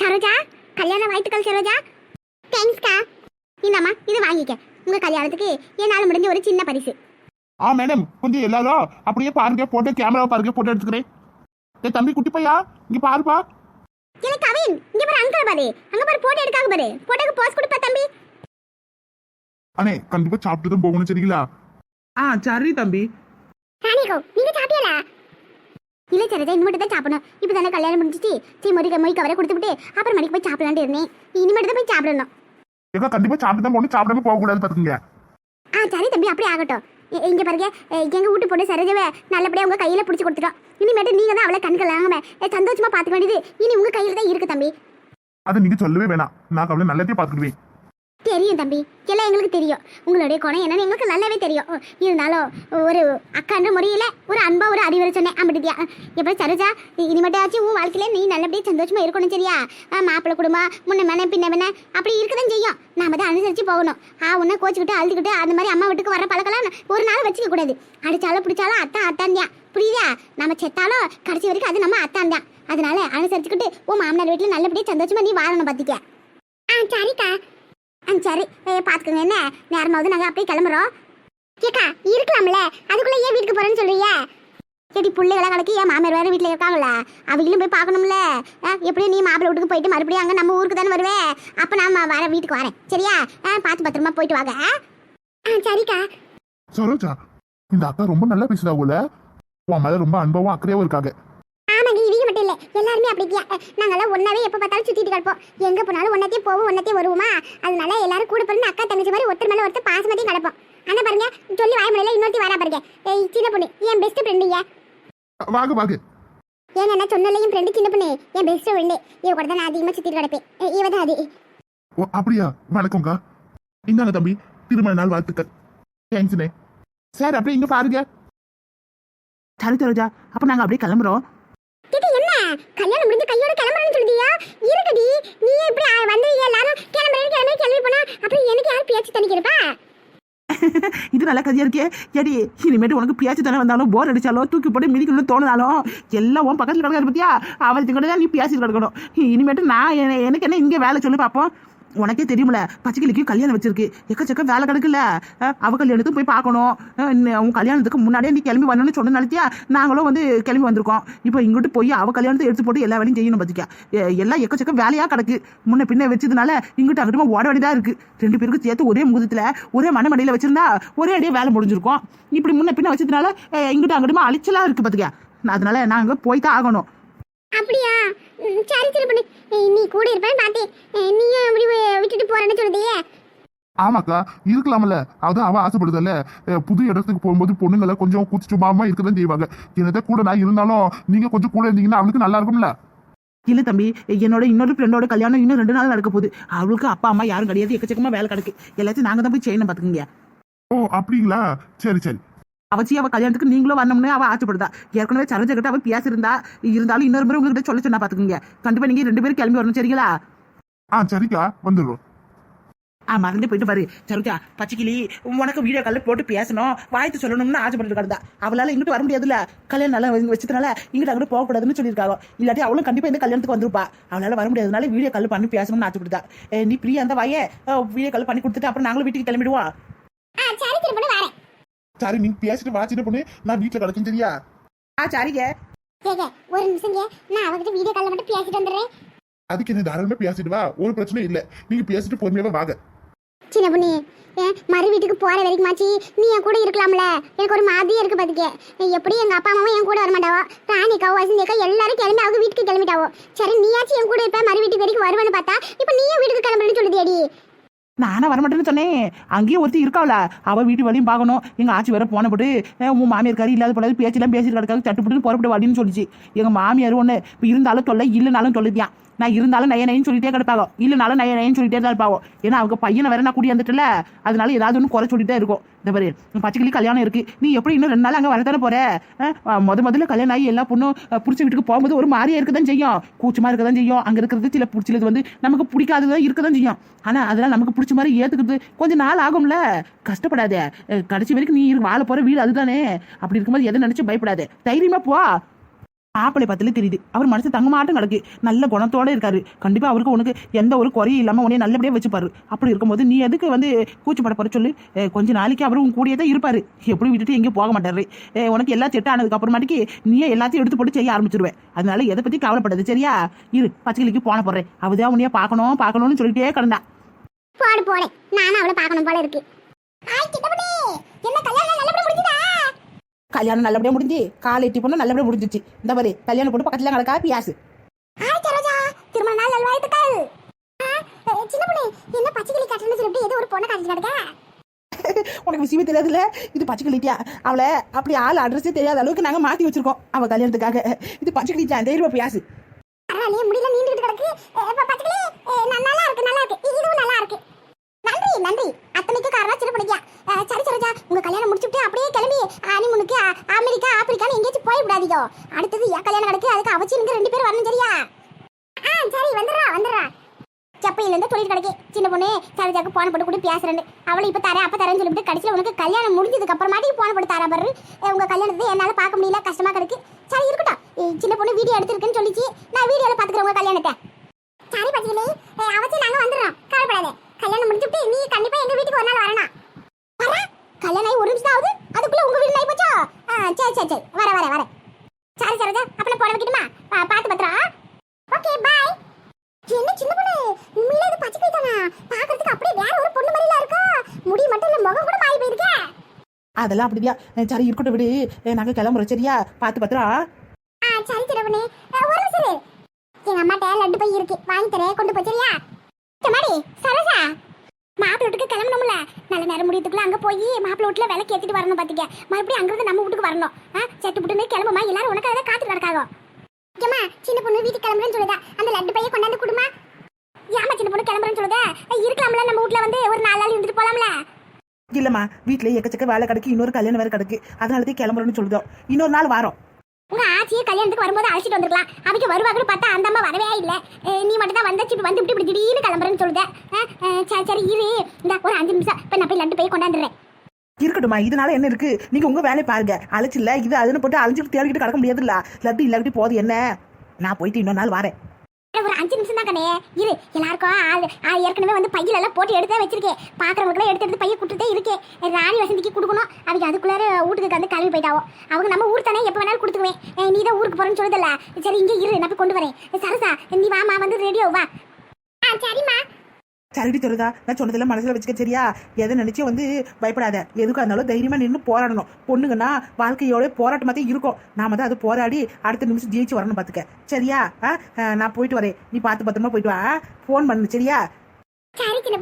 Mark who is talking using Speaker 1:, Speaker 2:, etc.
Speaker 1: சரோஜா கல்யாண வாழ்த்துக்கள் சரோஜா. தேங்க்ஸ்க்கா இந்தாம்மா இது வாங்கிக்க. உங்க கல்யாணத்துக்கு என்னால் முடிஞ்ச ஒரு சின்ன பரிசு.
Speaker 2: ஆ மேடம் கொஞ்சம் எல்லாரும் அப்படியே பாருங்க போட்டோ கேமரா பாருங்க போட்டோ எடுத்துக்கிறேன். ஏ தம்பி குட்டி பையா? இங்க பாருப்பா
Speaker 1: இல்லை கவின் இங்க பாரு அங்கிள் பாரு. அங்க பாரு போட்டோ எடுக்காங்க பாரு. போட்டோக்கு போஸ் கொடுப்பா தம்பி.
Speaker 2: அண்ணே கண்டிப்பா சாப்பிட்டு தான் போகணும் சரிங்களா?
Speaker 3: ஆ சரி தம்பி.
Speaker 1: ராணிகோ நீங்க சாப்பிட்டீங்களா? இல்ல சரோஜா இனிமேட்டு தான் சாப்பிடணும். இப்போ தானே கல்யாணம் முடிஞ்சிச்சு. சரி மொழி மொழி கவரை கொடுத்துட்டு அப்புறம் மணிக்கு போய் சாப்பிடலான்ட்டு இருந்தேன். இனிமேட்டு தான் போய் சாப்பிடணும்.
Speaker 2: ஏக்கா கண்டிப்பா சாப்பிட்டு தான் போகணும். சாப்பிடாம போக கூடாது பாத்துக்கங்க.
Speaker 1: ஆ சரி தம்பி அப்படியே ஆகட்டும். இங்க பாருங்க. எங்க வீட்டு பொண்ணு சரோஜாவை நல்லபடியா உங்க கையில பிடிச்சி கொடுத்துட்டோம். இனிமேட்டு நீங்க தான் அவளை கண்கள் வாங்காம சந்தோஷமா பார்த்துக்க வேண்டியது இனி உங்க கையில தான் இருக்கு தம்பி.
Speaker 2: அதை நீங்க சொல்லவே வேணாம். நான் அவளை நல்லதே பாத்துக்கிடுவேன்.
Speaker 1: தெரியும் தம்பி. எல்லாம் எங்களுக்கு தெரியும். உங்களுடைய குணம் என்னன்னு எங்களுக்கு நல்லாவே தெரியும். இருந்தாலும் ஒரு அக்கான்ற முறையில் ஒரு அன்பா ஒரு அறிவுரை சொன்னேன். அப்படியா எப்படி சரோஜா இனிமேட்டாச்சும் உன் வாழ்க்கையில நீ நல்லபடியா சந்தோஷமா இருக்கணும் சரியா? மாப்பிள்ளை குடும்பம் முன்ன மேன பின்ன மேன அப்படி இருக்கதான் செய்யும். நாம தான் அனுசரிச்சு போகணும். ஆ உன்னை கோச்சிக்கிட்டு அழுதுகிட்டு அந்த மாதிரி அம்மா வீட்டுக்கு வர பழக்கலாம் ஒரு நாள் வச்சுக்க கூடாது. அடிச்சாலும் பிடிச்சாலும் அத்தான் அத்தான் தான் புரியுதா? நம்ம செத்தாலும் கடைசி வரைக்கும் அது நம்ம அத்தான் தான் அதனால அனுசரிச்சுக்கிட்டு உன் மாமனார் வீட்டில் நல்லபடியா சந்தோஷமா நீ வாழணும் பார்த்துக்க ஆ சரிக்கா. ஆ சரி. பார்த்துக்கோங்க என்ன? நேரமாவது நாங்கள் அப்படியே கிளம்புறோம். கேக்கா இருக்கலாம்ல. அதுக்குள்ளே ஏன் வீட்டுக்கு போகிறேன்னு சொல்றீங்க சரி பிள்ளைகளை கலக்கி ஏன் மாமியார் வேற வீட்டில் இருக்காங்களா? அவங்களும் போய் பார்க்கணும்ல. எப்படியும் நீ மாப்பிள்ளை வீட்டுக்கு போயிட்டு மறுபடியும் அங்கே நம்ம ஊருக்கு தானே வருவேன் அப்போ நான் வர வீட்டுக்கு வரேன். சரியா? ஆ பார்த்து பத்திரமா போயிட்டு வாங்க. ஆ? சரிக்கா.
Speaker 2: சரோஜா இந்த அக்கா ரொம்ப நல்லா பேசுதா உள்ள உன் மேலே ரொம்ப அன்பாவும் அக்கறையாவும் இருக்காங்க
Speaker 1: ஆமாங்க இவங்க மட்டும் இல்லை எல்லாருமே அப்படிக்கியா நாங்கெல்லாம் ஒன்னாவே எப்போ பார்த்தாலும் சுற்றிட்டு கிடப்போம். எங்கே போனாலும் ஒன்னத்தையும் போவோம் ஒன்னத்தையும் வருவோமா? அதனால எல்லாரும் கூட பிறந்து அக்கா தங்கச்சி மாதிரி ஒருத்தர் மேலே ஒருத்தர் பாசமத்தையும் கிடப்போம் ஆனால் பாருங்க சொல்லி வாய முடியல இன்னொருத்தி வரா பாருங்க. ஏய் சின்ன பொண்ணு என் பெஸ்ட் ஃப்ரெண்டுங்க
Speaker 2: வாங்க வாங்க
Speaker 1: ஏங்க நான் சொன்னல என் ஃப்ரெண்டு சின்ன பொண்ணு என் பெஸ்ட் ஃப்ரெண்டு இவ கூட தான் நான் அதிகமாக சுற்றிட்டு கிடப்பேன். இவ தான் அது.
Speaker 2: ஓ அப்படியா? வணக்கம்க்கா. இந்தாங்க தம்பி திருமண நாள் வாழ்த்துக்கள். தேங்க்ஸ்ண்ணே சார் அப்படியே இங்க பாருங்க.
Speaker 3: சரி சரோஜா அப்ப நாங்க அப்படியே கிளம்புறோம்.
Speaker 1: என்ன கல்யாணம் முடிஞ்சு கையோட கிளம்புறேன்னு சொல்லியா இருக்கடி நீ இப்படி ஆ, வந்துருங்க எல்லாரும் கிளம்புறேன் கிளம்பி கிளம்பி போனா அப்புறம் எனக்கு யார் பேச்சு தணிக்கிறப்பா?
Speaker 3: இது நல்ல கதையா இருக்கே. ஏடி இனிமேட்டு உனக்கு பியாச்சு தானே வந்தாலும் போர் அடிச்சாலோ தூக்கி போட்டு மிதிக்கணும்னு தோணுனாலும் எல்லாம் உன் பக்கத்தில் கிடக்காரு பத்தியா? அவளுக்கு கூட தான் நீ பியாச்சு கிடக்கணும். இனிமேட்டு நான் எனக்கு என்ன இங்கே வேலை சொல்லி பார்ப்போம் உனக்கே தெரியுமில பச்சைக்கிளிக்கு கல்யாணம் வச்சிருக்கு. எக்கச்சக்க வேலை கிடக்குல்ல அவ கல்யாணத்துக்கு போய் பார்க்கணும். உன் கல்யாணத்துக்கு முன்னாடியே நீ கிளம்பி வரணும்னு சொன்னனாலத்தியா நாங்களும் வந்து கிளம்பி வந்திருக்கோம். இப்போ இங்கிட்டு போய் அவ கல்யாணத்தை எடுத்து போட்டு எல்லா வேலையும் செய்யணும் பார்த்திக்கா எல்லாம் எக்கச்சக்க வேலையா கிடக்கு. முன்ன பின்ன வச்சதுனால இங்கிட்டு அங்கிட்டுமா ஓட வேண்டியதா இருக்கு. ரெண்டு பேருக்கும் சேர்த்து ஒரே முகத்துல ஒரே மனமடியில வச்சிருந்தா ஒரே அடியே வேலை முடிஞ்சிருக்கும். இப்படி முன்ன பின்ன வச்சதுனால அஹ், இங்கிட்டு அங்கிட்டுமா அழிச்சலா இருக்கு பார்த்துக்க அதனால நாங்கள் போய் தான் ஆகணும்.
Speaker 1: அப்படியா? சரி சரி பண்ணு. நீ கூட இருப்பேன் பார்த்தேன் அஹ், நீயும் இப்படி வி- விட்டுட்டு போறேன்னு சொல்லுதியே
Speaker 2: ஆமாக்கா இருக்கலாம்ல. அதான் அவ ஆசைப்படுதல்ல. புது இடத்துக்கு போகும்போது பொண்ணுங்களை கொஞ்சம் கூச்சுமாமா இருக்கதான் செய்வாங்க. என்னதான் கூட நான் இருந்தாலும் நீங்க கொஞ்சம் கூட இருந்தீங்கன்னா அவளுக்கு நல்லா இருக்கும்ல.
Speaker 3: இல்ல தம்பி என்னோட இன்னொரு ஃப்ரெண்டோட கல்யாணம் இன்னும் ரெண்டு நாள் நடக்க போகுது. அவளுக்கு அப்பா அம்மா யாரும் கிடையாது. எக்கச்சக்கமா வேலை கிடக்கு. எல்லாத்தையும் நாங்க தான் போய் செய்யணும் பாத்துக்கங்க.
Speaker 2: ஓ அப்படிங்களா? சரி சரி.
Speaker 3: அவச்சி அவ கல்யாணத்துக்கு நீங்களும் வரணும்னு அவ ஆசைப்படுதா? ஏற்கனவே சரோஜா கிட்ட அவ பேசியிருந்தா இருந்தாலும் இன்னொரு முறை உங்ககிட்ட சொல்ல சொன்னா பாத்துக்கங்க. கண்டிப்பா நீங்க ரெண்டு பேரும் கிளம்பி வரணும் சரிங்களா?
Speaker 2: ஆ சரிக்கா. வந்துடுறோம்.
Speaker 3: ஆ மறந்து போயிட்டு பாரு. சரோஜா பச்சைக்கிளி உனக்கு வீடியோ காலில் போட்டு பேசணும். வாய்த்து சொல்லணும்னு ஆசைப்பட்டு கிடந்தா அவளால இங்கிட்டு வர முடியாதுல்ல. கல்யாணம் நல்லா வச்சு- வச்சதுனால இங்கிட்டு அங்கிட்டு போகக்கூடாதுன்னு சொல்லியிருக்காங்க. இல்லாட்டி அவளும் கண்டிப்பா இந்த கல்யாணத்துக்கு வந்திருப்பா. அவளால வர முடியாதனால வீடியோ கால் பண்ணி பேசணும்னு ஆசைப்படுதா நீ ஃப்ரீயா இருந்தா வாயே? வீடியோ கால் பண்ணி கொடுத்துட்டு அப்புறம் நாங்களும் வீட்டுக்கு கிளம்பிடுவோம்.
Speaker 1: ஆ சரி சரி பண்ணு வரேன்.
Speaker 2: சரி நீ பேசிட்டு வாச்சிட்டு பொண்ணு. நான் வீட்டுல கிடக்கும் சரியா
Speaker 3: ஆ சரிங்க.
Speaker 1: கேக்க ஒரு நிமிஷங்க. நான் அவகிட்ட வீடியோ காலில் மட்டும் பேசிட்டு வந்துடுறேன்.
Speaker 2: அதுக்கு என்ன தாராளமா பேசிட்டு வா. ஒரு பிரச்சனையும் இல்ல. நீங்க பேசிட்டு பொறுமையாவே வாங்க.
Speaker 1: சின்ன பொண்ணு ஏன் மறு வீட்டுக்கு போற வரைக்குமாச்சி நீ என் கூட இருக்கலாம்ல. எனக்கு ஒரு மாதிரியா இருக்கு பாத்துக்க. எப்படி எங்க அப்பா அம்மாவும் என் கூட வரமாட்டாவோ ராணிக்காவோ வசந்தியக்கா எல்லாரும் கிளம்பி அவங்க வீட்டுக்கு கிளம்பிட்டாவோ? சரி நீயாச்சும் என் கூட இருப்ப மறு வீட்டுக்கு வரைக்கும் வருவேன்னு பார்த்தா இப்போ நீயும் வீட்டுக்கு கிளம்புறேன்னு சொல்லுதியடி.
Speaker 3: நானா வரமாட்டேன்னு சொன்னேன் அங்கேயே ஒருத்தி இருக்காவல அவ வீட்டு வழியும் பார்க்கணும். எங்க ஆச்சி வேற போன போட்டு உன் மாமியார் கறி இல்லாத போல பேச்செல்லாம் பேசிட்டு கிடக்காது சட்டுப்பட்டு புறப்பட்டு வாடின்னு சொல்லிச்சு. எங்க மாமியார் ஒண்ணு இப்போ இருந்தாலும் தொல்லை இல்லைனாலும் தொல்லுதியான் நான் இருந்தாலும் நய நயன்னு சொல்லிட்டே கிடப்பாங்க இல்லைனாலும் நய நயன்னு சொல்லிட்டே தான் இருப்பாங்க ஏன்னா அவங்க பையனை வேற நான் கூடி அதனால ஏதாவது ஒன்று குறை சொல்லிட்டே இருக்கும். இந்த பாரு பச்சைக்கிளி கல்யாணம் இருக்கு. நீ எப்படி இன்னும் ரெண்டு நாள் அங்கே வரத்தானே போற? அஹ், முத முதல்ல கல்யாணம் ஆகி எல்லா பொண்ணும் பிடிச்ச வீட்டுக்கு போகும்போது ஒரு மாதிரியா இருக்க தான் செய்யும். கூச்சமா இருக்க தான் செய்யும். அங்க இருக்கிறது சில பிடிச்சது வந்து நமக்கு பிடிக்காததான் இருக்க தான் செய்யும். ஆனா அதெல்லாம் நமக்கு பிடிச்ச மாதிரி ஏத்துக்கிறது கொஞ்சம் நாள் ஆகும்ல. கஷ்டப்படாத. கடைசி வரைக்கும் நீ வாழ போற வீடு அதுதானே. அப்படி இருக்கும்போது எதை நினச்சி பயப்படாத. தைரியமா போ. ஆப்பிளை பத்தில தெரியுது. அவர் மனசு தங்க மாட்டம் கிடக்கு நல்ல குணத்தோட இருக்காரு. கண்டிப்பா அவருக்கு உனக்கு எந்த ஒரு குறையும் இல்லாம உனே நல்லபடியா வச்சுப்பாரு. அப்படி இருக்கும்போது நீ எதுக்கு வந்து கூச்சப்பட போற சொல்லு. கொஞ்ச நாளைக்கு அவரும் உன் கூடயே தான் இருப்பாரு. எப்படி விட்டுட்டு எங்கேயும் போக மாட்டாரு. உனக்கு எல்லாம் செட் ஆனதுக்கு அப்புறமாட்டிக்கு நீயே எல்லாத்தையும் எடுத்து போட்டு செய்ய ஆரம்பிச்சிருவேன். அதனால எதை பத்தி கவலைப்படாது சரியா? இரு பச்சைக்கிளிக்கு போன போடுறேன் அவதான் உன்னைய பார்க்கணும் பார்க்கணும்னு சொல்லிட்டே கிடந்தா.
Speaker 1: போடு. நானும் அவளை பார்க்கணும் போல இருக்கு ஹாய் சித்தப்படி என்ன கல்யாணம் நல்லபடியா முடிஞ்சுதா
Speaker 3: கல்யாணம் நல்லபடியா முடிஞ்சு காலை எட்டி பொண்ணு நல்லபடியா முடிஞ்சிச்சு இந்த பாரு கல்யாணம் போட்டு பக்கத்துல கிடக்கா பியாசு.
Speaker 1: திருமண நாள் நல்வாழ்த்துக்கள். சின்ன பொண்ணு என்ன பச்சை கிளி கட்டணும்னு சொல்லிட்டு ஏதோ ஒரு பொண்ணை காட்டிட்டு கிடக்க
Speaker 3: உனக்கு விஷயமே தெரியாதுல்ல? இது பச்சைக்கிளிட்டியா அவளை அப்படி ஆள் அட்ரஸே தெரியாத அளவுக்கு நாங்க மாத்தி வச்சிருக்கோம். அவ கல்யாணத்துக்காக. இது பச்சைக்கிளிட்டியா தைரியமா பியாசு.
Speaker 1: பரவாயில்லையே முடியல நீண்டுகிட்டு கிடக்கு. அஹ், ப- பச்சை கிளி அஹ், ந- நல்லா இருக்கு நல்லா இருக்கு. இதுவும் நல்லா இருக்கு. நன்றி நன்றி அத்தனைக்கு காரணம் சின்ன பொண்ணுக்கியா அஹ், சரி சரோஜா உங்க கல்யாணம் அப்படியே கிளம்பி அனிமுனுக்கு அமெரிக்கா ஆப்பிரிக்கான்னு எங்கேயாச்சும் போய் விடாதீங்க அடுத்தது என் கல்யாணம் நடக்கு அதுக்கு அவச்சியனுக்கு ரெண்டு பேரும் வரணும் சரியா? ஆ சரி வந்துடுறா வந்துடுறா. செப்பையில இருந்து தொழில் கிடைக்கு. சின்ன பொண்ணு சரோஜாக்கு போன போட்டு கூட பேசுறேன் அவளை இப்ப தரேன் அப்ப தரேன்னு சொல்லிட்டு கடைசியில் உனக்கு கல்யாணம் முடிஞ்சதுக்கு அப்புறமாட்டி போன போட்டு தரா பாரு. அஹ் உங்க கல்யாணத்தை என்னால பார்க்க முடியல கஷ்டமா கிடக்கு. சரி இருக்கட்டும். சின்ன பொண்ணு வீடியோ எடுத்திருக்குன்னு சொல்லிச்சு. நான் வீடியோல பாத்துக்கிறேன் உங்க கல்யாணத்தை. சரி பச்சிகளே அவச்சு நாங்க வந்துடுறோம் கவலைப்படாத. கல்யாணம் முடிஞ்சுட்டு நீ கண்டிப்பா எங்க வீட்டுக்கு ஒரு நாள் வரணும் வர கல்யாணம் ஆகி ஒரு நிமிஷம் ஆகுது அதுக்குள்ள உங்க வீடு ஆகி போச்சோ ஆ, சரி சரி சரி வர வர வர சரி சரோஜா அப்ப நான் போட வைக்கட்டுமா பா- பார்த்து பத்திரம் ஓகே பாய் என்ன சின்ன பொண்ணு உண்மையிலே இது பச்சை தானா பாக்குறதுக்கு அப்படியே வேற ஒரு பொண்ணு மாதிரில இருக்கா முடி மட்டும் இல்ல முகம் கூட மாறி போயிருக்கே
Speaker 3: அதெல்லாம் அப்படியா? சரி இருக்கட்டும் விடு. நாங்க கிளம்புறோம். சரியா? பாத்து பத்திரா?
Speaker 1: சரி சின்ன ஒரு நிமிஷம் எங்க அம்மாட்ட லட்டு போய் இருக்கு. வாங்கி தரேன் கொண்டு போய் சரியா? மாடி சரசா மாப்பிள்ளை வீட்டுக்கு கிளம்பணும்ல. நல்ல நேரம் முடியத்துக்குள்ள அங்க போய் மாப்பிள்ளை வீட்டுல விளக்கு ஏத்திட்டு வரணும் பாத்துக்க மறுபடியும் அங்கிருந்து நம்ம வீட்டுக்கு வரணும். சட்டு செட்டு புட்டுன்னு கிளம்புமா? எல்லாரும் உனக்கு அதை காத்துட்டு நடக்காகும் ஏமா சின்ன பொண்ணு வீட்டுக்கு கிளம்புறேன்னு சொல்லுதா? அந்த லட்டு பைய கொண்டாந்து கொடுமா? ஏமா சின்ன பொண்ணு கிளம்புறேன்னு சொல்லுதா? இருக்கலாம்ல நம்ம வீட்டுல வந்து ஒரு நாலு நாள் இருந்துட்டு போல
Speaker 3: இல்லம்மா வீட்டுல எக்கச்சக்க வேலை கிடக்கு இன்னொரு கல்யாணம் வேற கிடக்கு. அதனால தான் கிளம்புறோம்னு சொல்லுதோம் இன்னொரு நாள் வாரோம்.
Speaker 1: உங்க ஆச்சியை கல்யாணத்துக்கு வரும்போது அழைச்சிட்டு வந்திருக்கலாம். அவங்க வருவாங்கன்னு பார்த்தா அந்த அம்மா வரவே இல்லை. நீ மட்டும் தான் வந்தாச்சு இப்ப வந்து இப்படி இப்படி திடீர்னு கிளம்புறேன்னு சொல்லுத. அஹ் அஹ் சரி சரி இரு. இந்த ஒரு அஞ்சு நிமிஷம். இப்போ நான் போய் லட்டு போய் கொண்டாந்துடுறேன்.
Speaker 3: இருக்கட்டும்மா இதனால என்ன இருக்கு? நீங்க உங்க வேலையை பாருங்க. அழைச்சில்ல இது அதுன்னு போட்டு அழைச்சிட்டு தேடிக்கிட்டு கிடக்க முடியாதுல்ல. லட்டு இல்லாட்டி போகுது என்ன? நான் போயிட்டு இன்னொரு நாள் வரேன்.
Speaker 1: அட, ஒரு அஞ்சு நிமிஷம் தான் கண்ணே. இரு எல்லாருக்கும் ஆள் ஏற்கனவே வந்து பையில எல்லாம் போட்டு எடுத்தே வச்சிருக்கேன். பாக்குறவங்களுக்கு எடுத்து எடுத்து பைய கொடுத்துட்டே இருக்கேன். ராணி வசந்திக்கு கொடுக்கணும். அவங்க அதுக்குள்ளார வீட்டுக்கு வந்து கிளம்பி போயிட்டாவோ. அவங்க நம்ம ஊர் தானே எப்போ வேணாலும் கொடுத்துக்குவேன். நீ தான் ஊருக்கு போறேன்னு சொல்லுதல்ல. சரி இங்கே இரு நான் போய் கொண்டு வரேன். சரசா நீ வாமா வந்து ரெடியோ வா. ஆ சரிம்மா.
Speaker 3: சரிடி சொல்லுதா நான் சொன்னதெல்லாம் மனசுல வச்சுக்க சரியா? எதை நினச்சி வந்து பயப்படாத. எதுக்காக இருந்தாலும் தைரியமா நின்று போராடணும். பொண்ணுங்கன்னா வாழ்க்கையோட போராட்டமா தான் இருக்கும். நாம தான் அது போராடி அடுத்த நிமிஷம் ஜெயிச்சு வரணும் பாத்துக்க. சரியா? ஆ, நான் போயிட்டு வரேன். நீ பார்த்து பத்திரமா போயிட்டு வா. ஃபோன் பண்ணு சரியா?
Speaker 1: சரி சின்ன